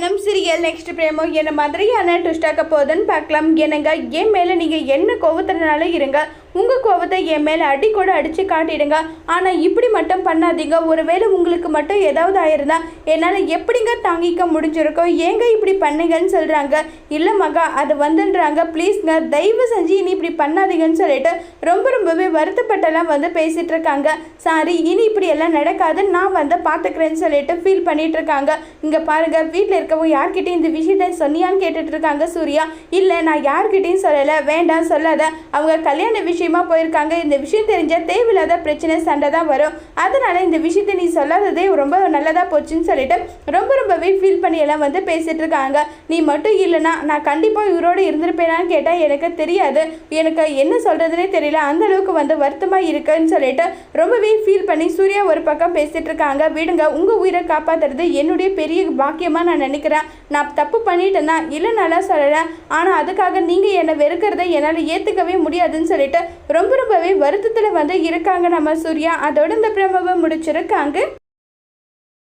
கல்யாணம் serial next பிரேமோ என்ன மாதிரியான ட்விஸ்டாக்க போகுதுன்னு பார்க்கலாம். என்னங்க என் மேலே நீங்கள் என்ன கோவத்தினாலும் இருங்க. உங்கள் கோபத்தை என் மேலே அடி கூட அடித்து காட்டிடுங்க. ஆனால் இப்படி மட்டும் பண்ணாதீங்க. ஒருவேளை உங்களுக்கு மட்டும் ஏதாவது ஆயிருந்தா என்னால் எப்படிங்க தாங்கிக்க முடிஞ்சிருக்கோ? ஏங்க இப்படி பண்ணுங்கன்னு சொல்கிறாங்க இல்லை மகா அது வந்துன்றாங்க. ப்ளீஸ்ங்க தயவு செஞ்சு இனி இப்படி பண்ணாதீங்கன்னு சொல்லிட்டு ரொம்ப ரொம்பவே வருத்தப்பட்டெல்லாம் வந்து பேசிகிட்டு இருக்காங்க சாரி இனி இப்படி எல்லாம் நடக்காது. நான் வந்து பார்த்துக்கிறேன்னு சொல்லிட்டு ஃபீல் பண்ணிகிட்டு இருக்காங்க இங்கே பாருங்கள் வீட்டில் இருக்கவங்க யார்கிட்டையும் இந்த விஷயத்த சொன்னியான்னு கேட்டுட்ருக்காங்க சூர்யா. இல்லை நான் யார்கிட்டையும் சொல்லலை வேண்டாம் சொல்லாத. அவங்க கல்யாண விஷயம் போயிருக்காங்க. இந்த விஷயம் தெரிஞ்சால் தேவையில்லாத பிரச்சனை சண்டை தான் வரும். அதனால இந்த விஷயத்தை நீ சொல்லாததே ரொம்ப நல்லதாக போச்சுன்னு சொல்லிட்டு ரொம்ப ரொம்பவே ஃபீல் பண்ணி எல்லாம் வந்து பேசிட்டு இருக்காங்க. நீ மட்டும் இல்லைன்னா நான் கண்டிப்பாக இவரோடு இருந்திருப்பேனான்னு கேட்டால் எனக்கு தெரியாது. எனக்கு என்ன சொல்கிறதுனே தெரியல. அந்த அளவுக்கு வந்து வருத்தமாக இருக்குன்னு சொல்லிட்டு ரொம்பவே ஃபீல் பண்ணி சூர்யா ஒரு பக்கம் பேசிட்டு இருக்காங்க. விடுங்க உங்கள் உயிரை காப்பாற்றுறது என்னுடைய பெரிய பாக்கியமாக நான் நினைக்கிறேன். நான் தப்பு பண்ணிட்டேன்னா இல்லை நல்லா சொல்லலை. ஆனால் அதுக்காக நீங்கள் என்னை வெறுக்கிறத என்னால் ஏற்றுக்கவே முடியாதுன்னு சொல்லிட்டு ரொம்ப ரொம்பவே வருத்தத்தில் வந்து இருக்காங்க நம்ம சூர்யா. அதோட இந்த பிரமவை முடிச்சிருக்காங்க.